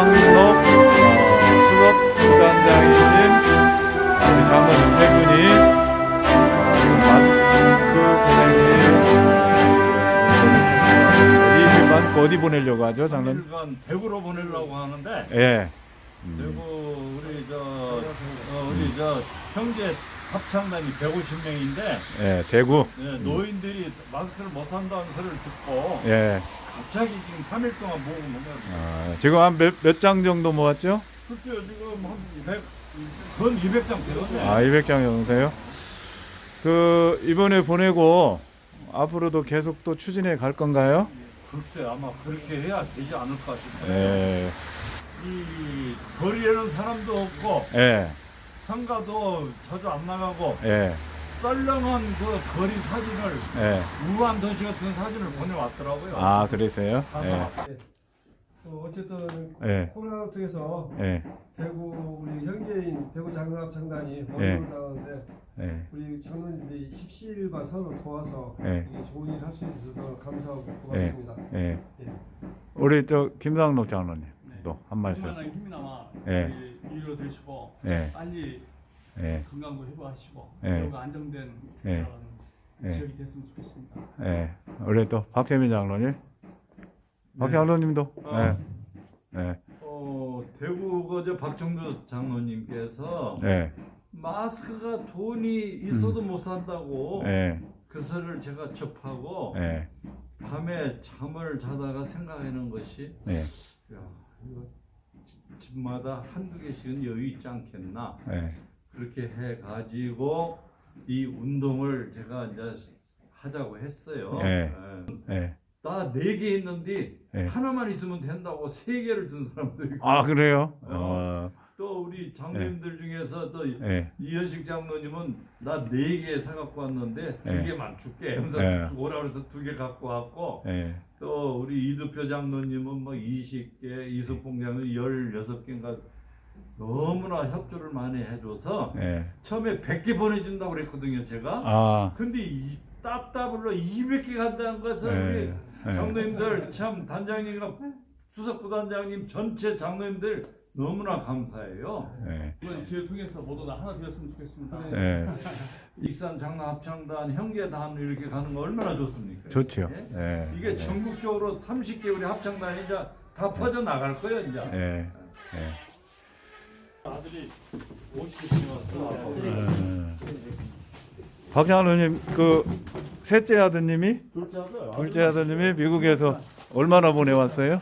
상석 어, 수석 부단장이신 우리 장관님 세 분이 어, 마스크 보내기 이 마스크 어디 보내려고 하죠, 장관? 일간 대구로 보내려고 하는데 예. 음. 대구 우리 저 어, 우리 음. 저 형제 합창단이 150명인데 예, 대구. 예, 노인들이 마스크를 못 한다는 소리를 듣고 예. 갑자기 지금 3일 동안 모으고 먹는 아, 지금 한 몇 몇 장 정도 모았죠? 글쎄요 지금 한 200, 건 200장 되었네. 아, 200장 정도세요? 그 이번에 보내고 앞으로도 계속 또 추진해 갈 건가요? 글쎄 아마 그렇게 해야 되지 않을까 싶어요. 예. 이 거리에는 사람도 없고 예. 상가도 자주 안 나가고 예. 썰렁한 그 거리 사진을 예. 우한 도시 같은 사진을 보내왔더라고요. 아, 그러세요? 가서 예. 어, 어쨌든 예. 코로나를 통해서 예. 대구 우리 형제인 대구 장갑 장단이 예. 원로를 나오는데 예. 우리 장로님들이 십시일반 서로 도와서 예. 이게 좋은 일 할 수 있어서 감사하고 고맙습니다. 예. 예. 우리 저 김상록 장로님 또한 말씀. 얼마나 힘이 남아 예. 위로 되시고 예. 빨리 예. 건강도 회복하시고 예. 대우가 안정된 예. 그런 예. 지역이 됐으면 좋겠습니다. 예. 또 박재민 장로님. 박 장로님도. 어. 예. 예. 어, 대구 그저 박정규 장로님께서 예. 마스크가 돈이 있어도 못 산다고 예. 그 소리를 제가 접하고 예. 밤에 잠을 자다가 생각하는 것이 예. 야, 이거 집- 집마다 한두 개씩은 여유 있지 않겠나 예. 그렇게 해 가지고 이 운동을 제가 이제 하자고 했어요. 예. 예. 나네 개 있는데 예. 하나만 있으면 된다고 세 개를 준 사람도 있고 아, 그래요? 어. 또 우리 장로님들 중에서 또 예. 이현식 장로님은 나 네 개 사갖고 왔는데 두 예. 개만 줄게 하면서 예. 오라 그래서 두 개 갖고 왔고 예. 또 우리 이두표 장로님은 막 20개 이수봉 장로님 16개인가 너무나 협조를 많이 해줘서 예. 처음에 100개 보내준다고 그랬거든요 제가 아. 근데 이 따따블로 200개 간다는 것은 예. 우리 예. 장로님들 참 단장님과 수석부단장님 전체 장로님들 너무나 감사해요 예. 이번 기회를 통해서 모두 다 하나 되었으면 좋겠습니다. 네. 예. 익산 장로 합창단 형제단 이렇게 가는 거 얼마나 좋습니까? 좋죠. 예? 예. 이게 전국적으로 30개 우리 합창단이 이제 다 퍼져 나갈 거예요 이제. 예. 예. 아들이 50개 왔어. 음. 박 장로님 그 셋째 아드님이 둘째 아들. 둘째 아드님이 미국에서 얼마나 보내왔어요?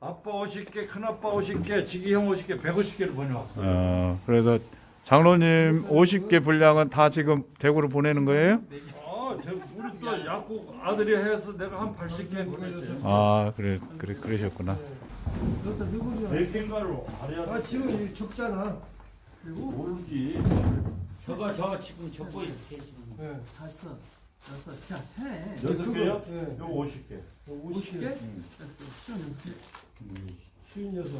아빠 50개, 큰아빠 50개, 지기형 50개, 150개를 보내왔어요. 어, 그래서 장로님 50개 분량은 다 지금 대구로 보내는 거예요? 아, 저 우리 또 약국 아들이 해서 내가 한 80개 보냈지. 아, 그래, 그래, 그러셨구나. 그것도 누구냐? 네 개인가로 알아야 아 지금 이 죽잖아. 모르지. 저거 저거 지금 적고 이렇게 지금 예. 다섯, 여섯, 자, 세. 여섯 개요? 예. 요 50개. 50개. 시원 쉬운 녀석.